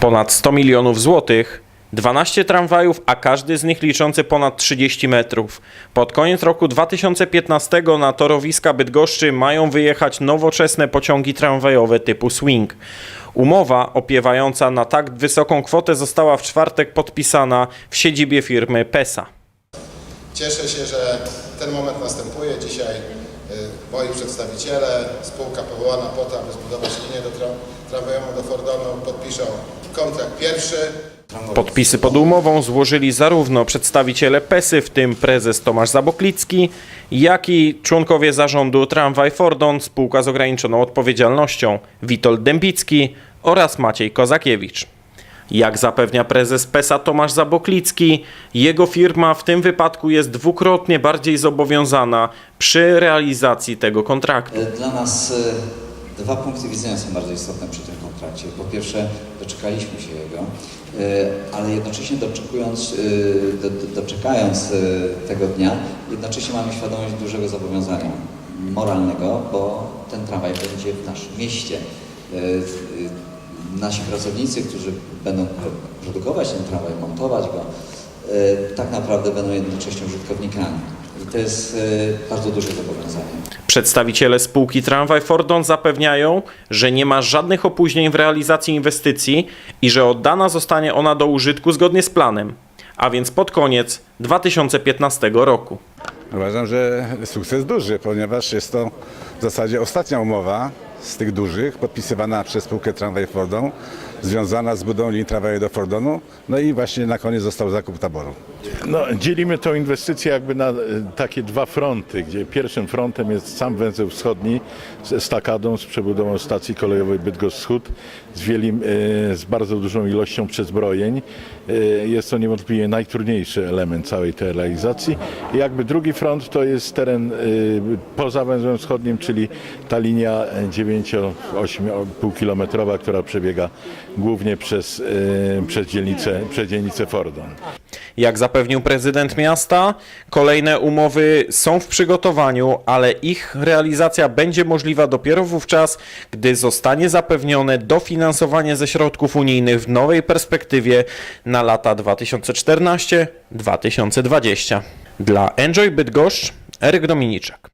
Ponad 100 milionów złotych, 12 tramwajów, a każdy z nich liczący ponad 30 metrów. Pod koniec roku 2015 na torowiska Bydgoszczy mają wyjechać nowoczesne pociągi tramwajowe typu swing. Umowa opiewająca na tak wysoką kwotę została w czwartek podpisana w siedzibie firmy PESA. Cieszę się, że ten moment następuje. Dzisiaj y, moi przedstawiciele, spółka powołana po to, aby zbudować linię do tra- do Fordonu, podpiszą kontrakt pierwszy. Podpisy pod umową złożyli zarówno przedstawiciele PESY, w tym prezes Tomasz Zaboklicki, jak i członkowie zarządu Tramwaj Fordon, spółka z ograniczoną odpowiedzialnością, Witold Dębicki oraz Maciej Kozakiewicz. Jak zapewnia prezes PESA Tomasz Zaboklicki, jego firma w tym wypadku jest dwukrotnie bardziej zobowiązana przy realizacji tego kontraktu. Dla nas e, dwa punkty widzenia są bardzo istotne przy tym kontrakcie. Po pierwsze, doczekaliśmy się jego, e, ale jednocześnie doczekując, e, do, do, doczekając e, tego dnia, jednocześnie mamy świadomość dużego zobowiązania moralnego, bo ten tramwaj będzie w naszym mieście. Nasi pracownicy, którzy będą pro- produkować ten tramwaj, montować go, tak naprawdę będą jednocześnie użytkownikami. To jest e, bardzo duże zobowiązanie. Przedstawiciele spółki Tramwaj Fordon zapewniają, że nie ma żadnych opóźnień w realizacji inwestycji i że oddana zostanie ona do użytku zgodnie z planem, a więc pod koniec 2015 roku. Uważam, że sukces duży, ponieważ jest to w zasadzie ostatnia umowa z tych dużych, podpisywana przez spółkę Tramwaj Fordon, związana z budową linii tramwaju do Fordonu, no i właśnie na koniec został zakup taboru. No, dzielimy tą inwestycję jakby na e, takie dwa fronty, gdzie pierwszym frontem jest sam węzeł wschodni z estakadą, z przebudową stacji kolejowej Bydgoszcz Wschód, z, wielim, e, z bardzo dużą ilością przezbrojeń. E, Jest to niewątpliwie najtrudniejszy element całej tej realizacji. Jakby drugi front to jest teren e, poza węzłem wschodnim, czyli ta linia 9-8,5 kilometrowa, która przebiega głównie przez, e, przez, dzielnicę, przez dzielnicę Fordon. Jak zapewnił prezydent miasta, kolejne umowy są w przygotowaniu, ale ich realizacja będzie możliwa dopiero wówczas, gdy zostanie zapewnione dofinansowanie ze środków unijnych w nowej perspektywie na lata 2014-2020. Dla Enjoy Bydgoszcz, Eryk Dominiczak.